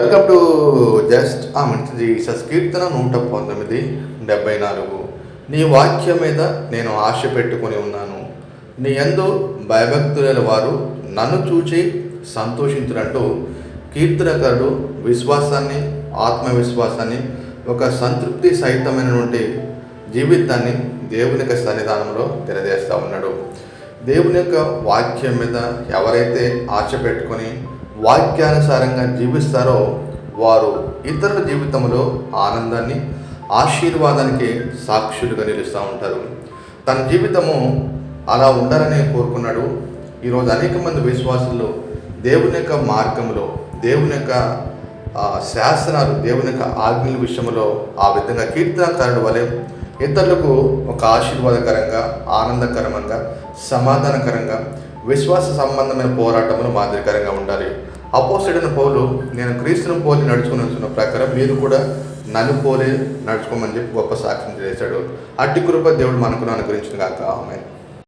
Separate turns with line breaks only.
Welcome to just ఆ మంచిది సస్కీర్తన నూట పంతొమ్మిది డెబ్బై నాలుగు. నీ వాక్యం మీద నేను ఆశ పెట్టుకొని ఉన్నాను. నీ ఎందు భయభక్తులైన వారు నన్ను చూచి సంతోషించినట్టు కీర్తనకారుడు విశ్వాసాన్ని ఆత్మవిశ్వాసాన్ని ఒక సంతృప్తి సహితమైనటువంటి జీవితాన్ని దేవుని సన్నిధానంలో తెలియజేస్తూ ఉన్నాడు. దేవుని యొక్క వాక్యం మీద ఎవరైతే ఆశ పెట్టుకొని వాక్యానుసారంగా జీవిస్తారో వారు ఇతరుల జీవితంలో ఆనందాన్ని ఆశీర్వాదానికి సాక్షులుగా నిలుస్తూ ఉంటారు. తన జీవితము అలా ఉండాలని కోరుకున్నాడు. ఈరోజు అనేక మంది విశ్వాసులు దేవుని యొక్క మార్గంలో దేవుని యొక్క శాసనాలు దేవుని యొక్క ఆజ్ఞల విషయంలో ఆ విధంగా కీర్తనకారుడు వలె ఇతరులకు ఒక ఆశీర్వాదకరంగా ఆనందకరంగా సమాధానకరంగా విశ్వాస సంబంధమైన పోరాటంలో మాదిరికరంగా ఉండాలి. అపోసిడైన పౌలు నేను క్రీస్తును పోలి నడుచుకుని వచ్చిన ప్రకారం మీరు కూడా నన్ను పోలి నడుచుకోమని చెప్పి గొప్ప సాక్ష్యం చేశాడు. అట్టి కృప దేవుడు మనకు అనుగ్రహించిన కాక ఆమె